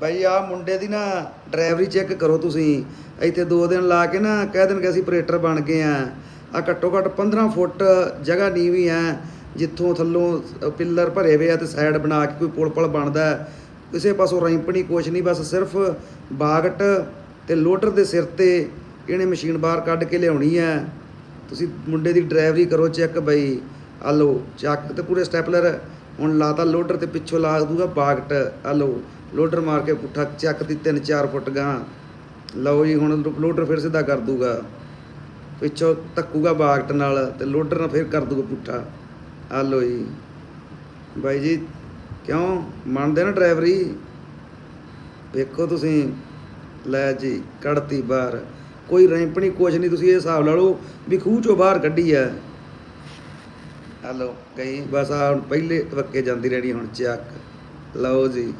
ਬਾਈ ਆ ਮੁੰਡੇ ਦੀ ਨਾ ਡਰਾਈਵਰੀ ਚੈੱਕ ਕਰੋ ਤੁਸੀਂ। ਇੱਥੇ 2 ਦਿਨ ਲਾ ਕੇ ਨਾ ਕਹਿ ਦੇਣਗੇ ਅਸੀਂ ਆਪਰੇਟਰ ਬਣ ਗਏ ਆ। ਆ ਘੱਟੋ ਘੱਟ 15 ਫੁੱਟ ਜਗ੍ਹਾ ਨੀਵੀਂ ਆ, ਜਿੱਥੋਂ ਥੱਲੋਂ ਪਿੱਲਰ ਭਰੇ ਹੋਏ ਆ ਤੇ ਸਾਈਡ ਬਣਾ ਕੇ ਕੋਈ ਪੁਲ ਪੁਲ ਬਣਦਾ ਕਿਸੇ ਪਾਸੋਂ ਰੈਂਪਣੀ ਕੁਛ ਨਹੀਂ, ਬਸ ਸਿਰਫ ਬਾਗਟ ਤੇ ਲੋਡਰ ਦੇ ਸਿਰ ਤੇ ਇਹਨੇ ਮਸ਼ੀਨ ਬਾਹਰ ਕੱਢ ਕੇ ਲਿਆਉਣੀ ਹੈ। ਤੁਸੀਂ ਮੁੰਡੇ ਦੀ ਡਰਾਈਵਰੀ ਕਰੋ ਚੈੱਕ ਬਈ। ਆ ਲਓ, ਚੱਕ ਤੇ ਪੂਰੇ ਸਟੈਪਲਰ। ਹੁਣ ਲਾਤਾ ਲੋਡਰ ਤੇ ਪਿੱਛੋਂ ਲਾ ਦੂਗਾ ਬਾਗਟ। ਆ ਲਓ ਲੋਡਰ ਮਾਰ ਕੇ ਪੁੱਠਾ ਚੱਕ ਦੀ 3-4 ਫੁੱਟ ਗਾਂ ਲਓ ਜੀ, ਹੁਣ ਲੋਡਰ ਫਿਰ ਸਿੱਧਾ ਕਰ ਦੂਗਾ। ਪਿੱਛੋਂ ਧੱਕੂਗਾ ਬਾਗਟ ਨਾਲ ਤੇ ਲੋਡਰ ਨਾਲ ਫਿਰ ਕਰ ਦੂਗਾ ਪੁੱਠਾ। ਆ ਲਓ ਜੀ। ਬਾਈ ਜੀ, ਕਿਉਂ? ਮੰਨਦੇ ਨਾ ਡਰਾਈਵਰੀ? ਵੇਖੋ ਤੁਸੀਂ। ਲੈ ਜੀ ਕੱਢਤੀ ਬਾਹਰ। ਕੋਈ ਰੈਂਪ ਨਹੀਂ ਕੁਛ ਨਹੀਂ, ਤੁਸੀਂ ਇਹ ਹਿਸਾਬ ਲਾ ਲਓ ਵੀ ਖੂਹ ਚੋਂ ਬਾਹਰ ਕੱਢੀ ਐ। ਹਲੋ ਗਈ। ਬਸ ਆ ਹੁਣ ਪਹਿਲੇ ਵੱਕੇ ਜਾਂਦੀ ਰਹਿਣੀ, ਹੁਣ ਚੱਕ। ਲਓ ਜੀ।